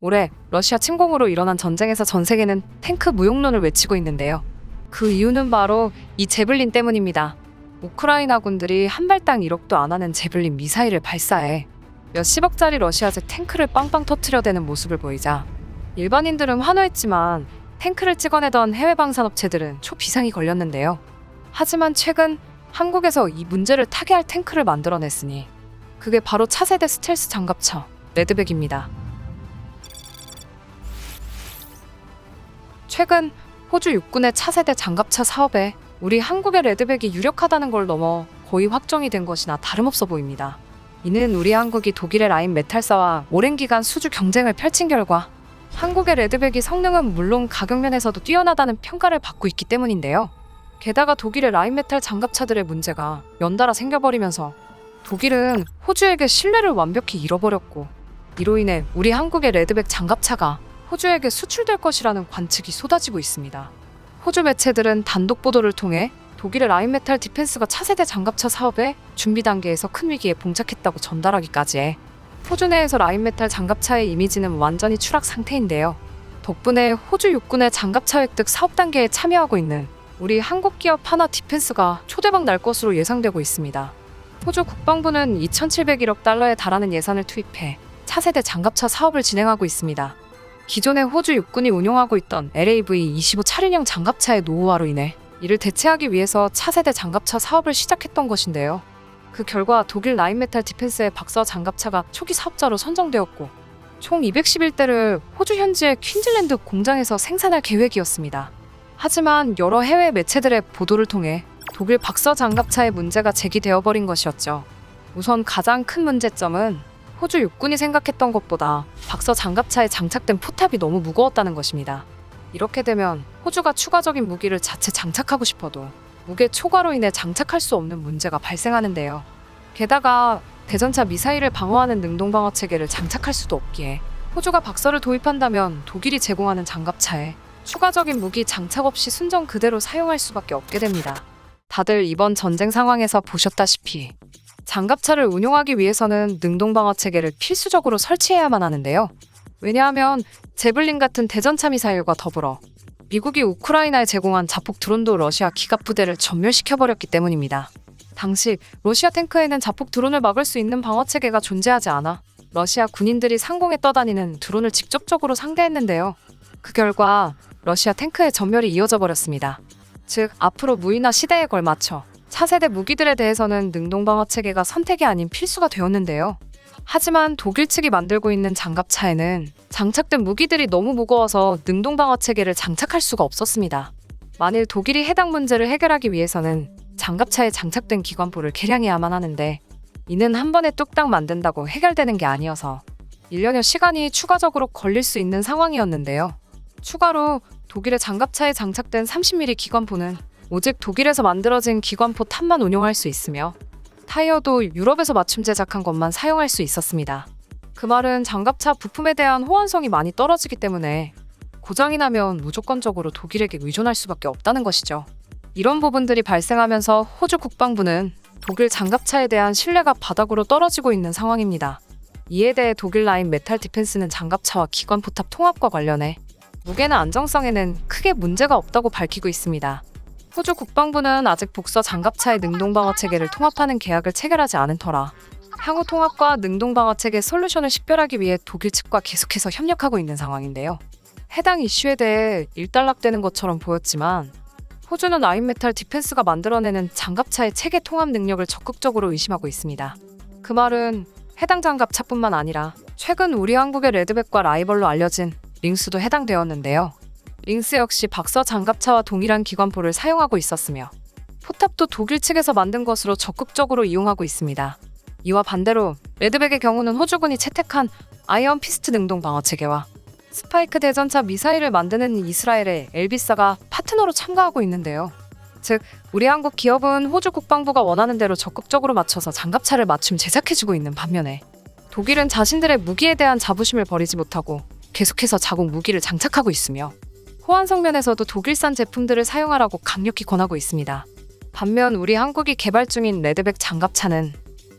올해 러시아 침공으로 일어난 전쟁에서 전 세계는 탱크 무용론을 외치고 있는데요. 그 이유는 바로 이 제블린 때문입니다. 우크라이나 군들이 한 발당 1억도 안 하는 제블린 미사일을 발사해 몇십억짜리 러시아제 탱크를 빵빵 터트려대는 모습을 보이자 일반인들은 환호했지만 탱크를 찍어내던 해외 방산업체들은 초비상이 걸렸는데요. 하지만 최근 한국에서 이 문제를 타개할 탱크를 만들어냈으니 그게 바로 차세대 스텔스 장갑차 레드백입니다. 최근 호주 육군의 차세대 장갑차 사업에 우리 한국의 레드백이 유력하다는 걸 넘어 거의 확정이 된 것이나 다름없어 보입니다. 이는 우리 한국이 독일의 라인 메탈사와 오랜 기간 수주 경쟁을 펼친 결과 한국의 레드백이 성능은 물론 가격면에서도 뛰어나다는 평가를 받고 있기 때문인데요. 게다가 독일의 라인 메탈 장갑차들의 문제가 연달아 생겨버리면서 독일은 호주에게 신뢰를 완벽히 잃어버렸고 이로 인해 우리 한국의 레드백 장갑차가 호주에게 수출될 것이라는 관측이 쏟아지고 있습니다. 호주 매체들은 단독 보도를 통해 독일의 라인메탈 디펜스가 차세대 장갑차 사업의 준비 단계에서 큰 위기에 봉착했다고 전달하기까지 해 호주 내에서 라인메탈 장갑차의 이미지는 완전히 추락 상태인데요. 덕분에 호주 육군의 장갑차 획득 사업 단계에 참여하고 있는 우리 한국 기업 하나 디펜스가 초대박 날 것으로 예상되고 있습니다. 호주 국방부는 2,700일억 달러에 달하는 예산을 투입해 차세대 장갑차 사업을 진행하고 있습니다. 기존의 호주 육군이 운용하고 있던 LAV-25 차륜형 장갑차의 노후화로 인해 이를 대체하기 위해서 차세대 장갑차 사업을 시작했던 것인데요. 그 결과 독일 라인메탈 디펜스의 박사 장갑차가 초기 사업자로 선정되었고 총 211대를 호주 현지의 퀸즐랜드 공장에서 생산할 계획이었습니다. 하지만 여러 해외 매체들의 보도를 통해 독일 박사 장갑차의 문제가 제기되어 버린 것이었죠. 우선 가장 큰 문제점은 호주 육군이 생각했던 것보다 박서 장갑차에 장착된 포탑이 너무 무거웠다는 것입니다. 이렇게 되면 호주가 추가적인 무기를 자체 장착하고 싶어도 무게 초과로 인해 장착할 수 없는 문제가 발생하는데요. 게다가 대전차 미사일을 방어하는 능동 방어 체계를 장착할 수도 없기에 호주가 박서를 도입한다면 독일이 제공하는 장갑차에 추가적인 무기 장착 없이 순정 그대로 사용할 수밖에 없게 됩니다. 다들 이번 전쟁 상황에서 보셨다시피 장갑차를 운용하기 위해서는 능동 방어 체계를 필수적으로 설치해야만 하는데요. 왜냐하면 제블린 같은 대전차 미사일과 더불어 미국이 우크라이나에 제공한 자폭 드론도 러시아 기갑 부대를 전멸시켜버렸기 때문입니다. 당시 러시아 탱크에는 자폭 드론을 막을 수 있는 방어 체계가 존재하지 않아 러시아 군인들이 상공에 떠다니는 드론을 직접적으로 상대했는데요. 그 결과 러시아 탱크의 전멸이 이어져 버렸습니다. 즉 앞으로 무인화 시대에 걸맞춰 차세대 무기들에 대해서는 능동 방어 체계가 선택이 아닌 필수가 되었는데요. 하지만 독일 측이 만들고 있는 장갑차에는 장착된 무기들이 너무 무거워서 능동 방어 체계를 장착할 수가 없었습니다. 만일 독일이 해당 문제를 해결하기 위해서는 장갑차에 장착된 기관포를 개량해야만 하는데 이는 한 번에 뚝딱 만든다고 해결되는 게 아니어서 1년여 시간이 추가적으로 걸릴 수 있는 상황이었는데요. 추가로 독일의 장갑차에 장착된 30mm 기관포는 오직 독일에서 만들어진 기관포 탑만 운용할 수 있으며 타이어도 유럽에서 맞춤 제작한 것만 사용할 수 있었습니다. 그 말은 장갑차 부품에 대한 호환성이 많이 떨어지기 때문에 고장이 나면 무조건적으로 독일에게 의존할 수밖에 없다는 것이죠. 이런 부분들이 발생하면서 호주 국방부는 독일 장갑차에 대한 신뢰가 바닥으로 떨어지고 있는 상황입니다. 이에 대해 독일 라인 메탈 디펜스는 장갑차와 기관 포탑 통합과 관련해 무게나 안정성에는 크게 문제가 없다고 밝히고 있습니다. 호주 국방부는 아직 복서 장갑차의 능동 방어 체계를 통합하는 계약을 체결하지 않은 터라 향후 통합과 능동 방어 체계 솔루션을 식별하기 위해 독일 측과 계속해서 협력하고 있는 상황인데요. 해당 이슈에 대해 일단락되는 것처럼 보였지만 호주는 아인메탈 디펜스가 만들어내는 장갑차의 체계 통합 능력을 적극적으로 의심하고 있습니다. 그 말은 해당 장갑차뿐만 아니라 최근 우리 한국의 레드백과 라이벌로 알려진 링스도 해당되었는데요. 링스 역시 박서 장갑차와 동일한 기관포를 사용하고 있었으며 포탑도 독일 측에서 만든 것으로 적극적으로 이용하고 있습니다. 이와 반대로 레드백의 경우는 호주군이 채택한 아이언 피스트 능동 방어 체계와 스파이크 대전차 미사일을 만드는 이스라엘의 엘비사가 파트너로 참가하고 있는데요. 즉, 우리 한국 기업은 호주 국방부가 원하는 대로 적극적으로 맞춰서 장갑차를 맞춤 제작해주고 있는 반면에 독일은 자신들의 무기에 대한 자부심을 버리지 못하고 계속해서 자국 무기를 장착하고 있으며 호환성 면에서도 독일산 제품들을 사용하라고 강력히 권하고 있습니다. 반면 우리 한국이 개발 중인 레드백 장갑차는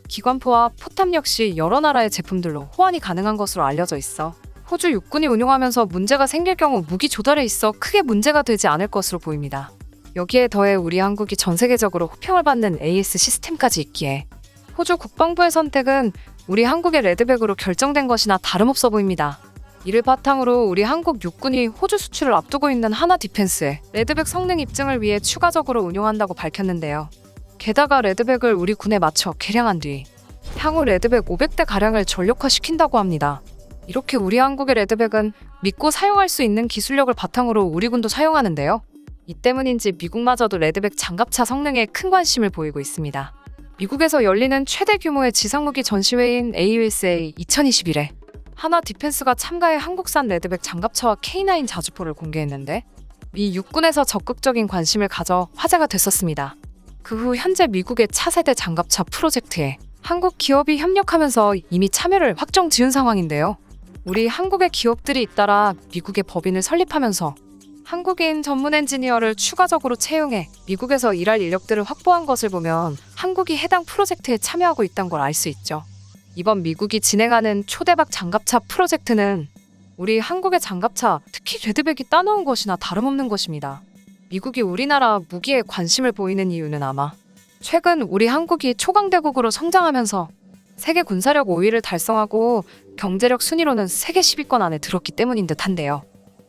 기관포와 포탑 역시 여러 나라의 제품들로 호환이 가능한 것으로 알려져 있어 호주 육군이 운용하면서 문제가 생길 경우 무기 조달에 있어 크게 문제가 되지 않을 것으로 보입니다. 여기에 더해 우리 한국이 전 세계적으로 호평을 받는 AS 시스템까지 있기에 호주 국방부의 선택은 우리 한국의 레드백으로 결정된 것이나 다름없어 보입니다. 이를 바탕으로 우리 한국 육군이 호주 수출을 앞두고 있는 하나 디펜스에 레드백 성능 입증을 위해 추가적으로 운용한다고 밝혔는데요. 게다가 레드백을 우리 군에 맞춰 개량한 뒤 향후 레드백 500대 가량을 전력화시킨다고 합니다. 이렇게 우리 한국의 레드백은 믿고 사용할 수 있는 기술력을 바탕으로 우리 군도 사용하는데요. 이 때문인지 미국마저도 레드백 장갑차 성능에 큰 관심을 보이고 있습니다. 미국에서 열리는 최대 규모의 지상무기 전시회인 AUSA 2021에 하나 디펜스가 참가해 한국산 레드백 장갑차와 K9 자주포를 공개했는데 미 육군에서 적극적인 관심을 가져 화제가 됐었습니다. 그 후 현재 미국의 차세대 장갑차 프로젝트에 한국 기업이 협력하면서 이미 참여를 확정 지은 상황인데요. 우리 한국의 기업들이 잇따라 미국의 법인을 설립하면서 한국인 전문 엔지니어를 추가적으로 채용해 미국에서 일할 인력들을 확보한 것을 보면 한국이 해당 프로젝트에 참여하고 있다는 걸 알 수 있죠. 이번 미국이 진행하는 초대박 장갑차 프로젝트는 우리 한국의 장갑차, 특히 레드백이 따놓은 것이나 다름없는 것입니다. 미국이 우리나라 무기에 관심을 보이는 이유는 아마 최근 우리 한국이 초강대국으로 성장하면서 세계 군사력 5위를 달성하고 경제력 순위로는 세계 10위권 안에 들었기 때문인 듯한데요.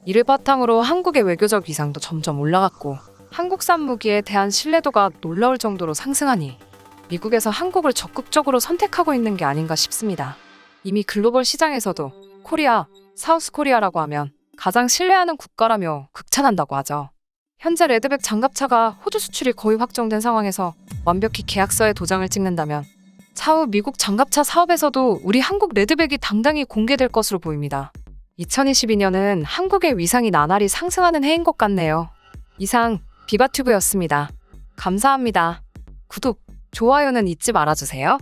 이를 바탕으로 한국의 외교적 위상도 점점 올라갔고 한국산 무기에 대한 신뢰도가 놀라울 정도로 상승하니 미국에서 한국을 적극적으로 선택하고 있는 게 아닌가 싶습니다. 이미 글로벌 시장에서도 코리아, 사우스 코리아라고 하면 가장 신뢰하는 국가라며 극찬한다고 하죠. 현재 레드백 장갑차가 호주 수출이 거의 확정된 상황에서 완벽히 계약서에 도장을 찍는다면 차후 미국 장갑차 사업에서도 우리 한국 레드백이 당당히 공개될 것으로 보입니다. 2022년은 한국의 위상이 나날이 상승하는 해인 것 같네요. 이상 비바튜브였습니다. 감사합니다. 구독, 좋아요는 잊지 말아주세요.